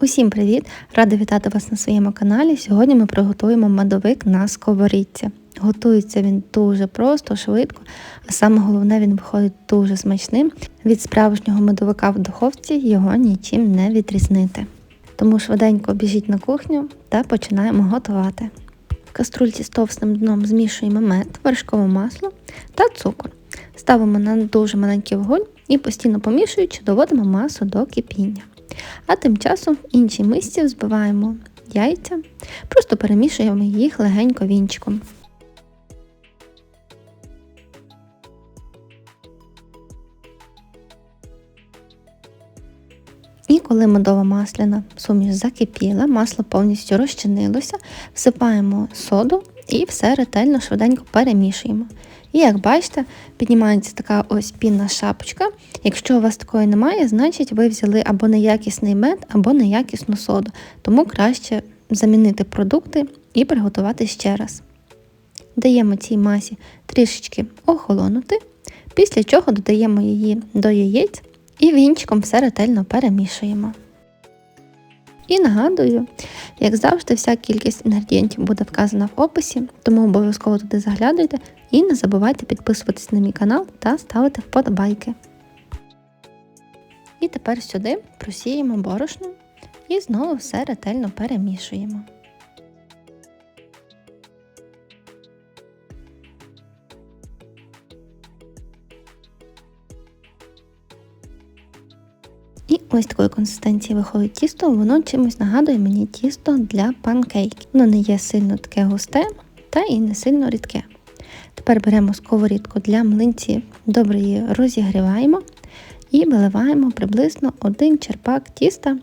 Усім привіт! Рада вітати вас на своєму каналі. Сьогодні ми приготуємо медовик на сковорідці. Готується він дуже просто, швидко, а саме головне, він виходить дуже смачним. Від справжнього медовика в духовці його нічим не відрізнити. Тому швиденько біжіть на кухню та починаємо готувати. В каструльці з товстим дном змішуємо мед, вершкове масло та цукор. Ставимо на дуже маленький вогонь і постійно помішуючи, доводимо масу до кипіння. А тим часом в іншій мисці взбиваємо яйця, просто перемішуємо їх легенько вінчиком. І коли медова масляна суміш закипіла, масло повністю розчинилося, всипаємо соду і все ретельно швиденько перемішуємо. І як бачите, піднімається така ось пінна шапочка. Якщо у вас такої немає, значить ви взяли або неякісний мед, або неякісну соду. Тому краще замінити продукти і приготувати ще раз. Даємо цій масі трішечки охолонути, після чого додаємо її до яєць і вінчиком все ретельно перемішуємо. І нагадую, як завжди, вся кількість інгредієнтів буде вказана в описі, тому обов'язково туди заглядуйте і не забувайте підписуватись на мій канал та ставити вподобайки. І тепер сюди просіємо борошно і знову все ретельно перемішуємо. І ось такої консистенції виходить тісто, воно чимось нагадує мені тісто для панкейків. Воно не є сильно таке густе та і не сильно рідке. Тепер беремо сковорідку для млинців, добре її розігріваємо і виливаємо приблизно один черпак тіста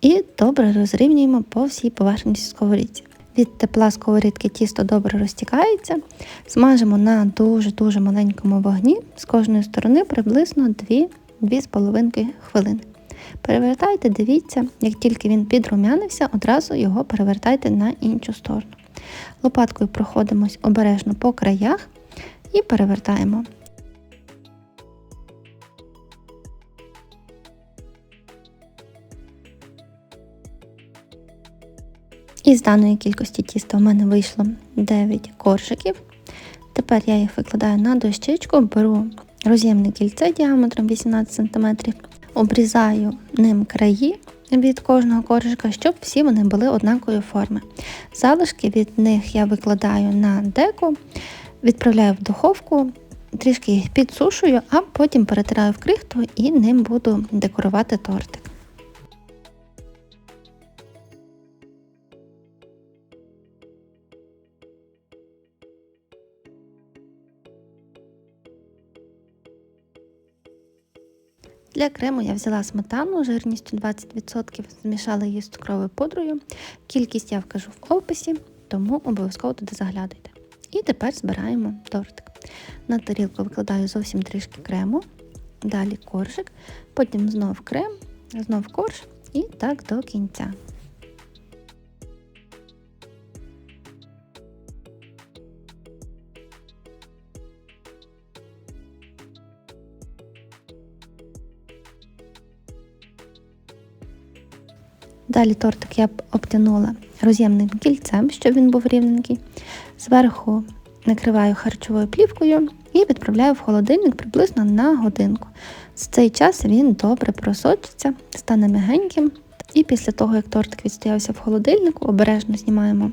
і добре розрівнюємо по всій поверхні сковорідці. Від тепла сковорідки тісто добре розтікається, смажимо на дуже-дуже маленькому вогні з кожної сторони приблизно 2-2,5 хвилини. Перевертайте, дивіться, як тільки він підрумянився, одразу його перевертайте на іншу сторону. Лопаткою проходимось обережно по краях і перевертаємо. Із даної кількості тіста в мене вийшло 9 коржиків. Тепер я їх викладаю на дощечку, беру роз'ємне кільце діаметром 18 см, обрізаю ним краї від кожного коришка, щоб всі вони були однакової форми. Залишки від них я викладаю на деко, відправляю в духовку, трішки їх підсушую, а потім перетираю в крихту і ним буду декорувати тортик. Для крему я взяла сметану жирністю 20%, змішала її з цукровою пудрою. Кількість я вкажу в описі, тому обов'язково туди заглядуйте. І тепер збираємо тортик. На тарілку викладаю зовсім трішки крему, далі коржик, потім знов крем, знов корж і так до кінця. Далі тортик я обтянула роз'ємним кільцем, щоб він був рівненький. Зверху накриваю харчовою плівкою і відправляю в холодильник приблизно на годинку. За цей час він добре просочиться, стане м'ягеньким. І після того, як тортик відстоявся в холодильнику, обережно знімаємо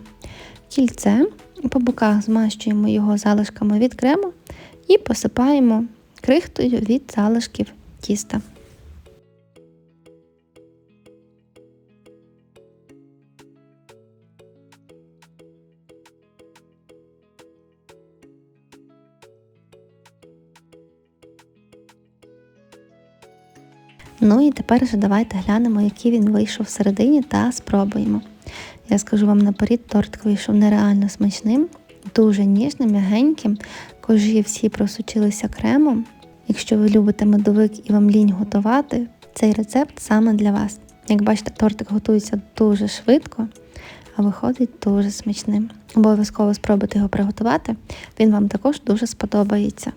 кільце, по боках змащуємо його залишками від крему і посипаємо крихтою від залишків тіста. Ну і тепер вже давайте глянемо, який він вийшов всередині та спробуємо. Я скажу вам наперед, тортик вийшов нереально смачним, дуже ніжним, м'ягеньким. Кожі всі просучилися кремом. Якщо ви любите медовик і вам лінь готувати, цей рецепт саме для вас. Як бачите, тортик готується дуже швидко, а виходить дуже смачним. Обов'язково спробуйте його приготувати, він вам також дуже сподобається.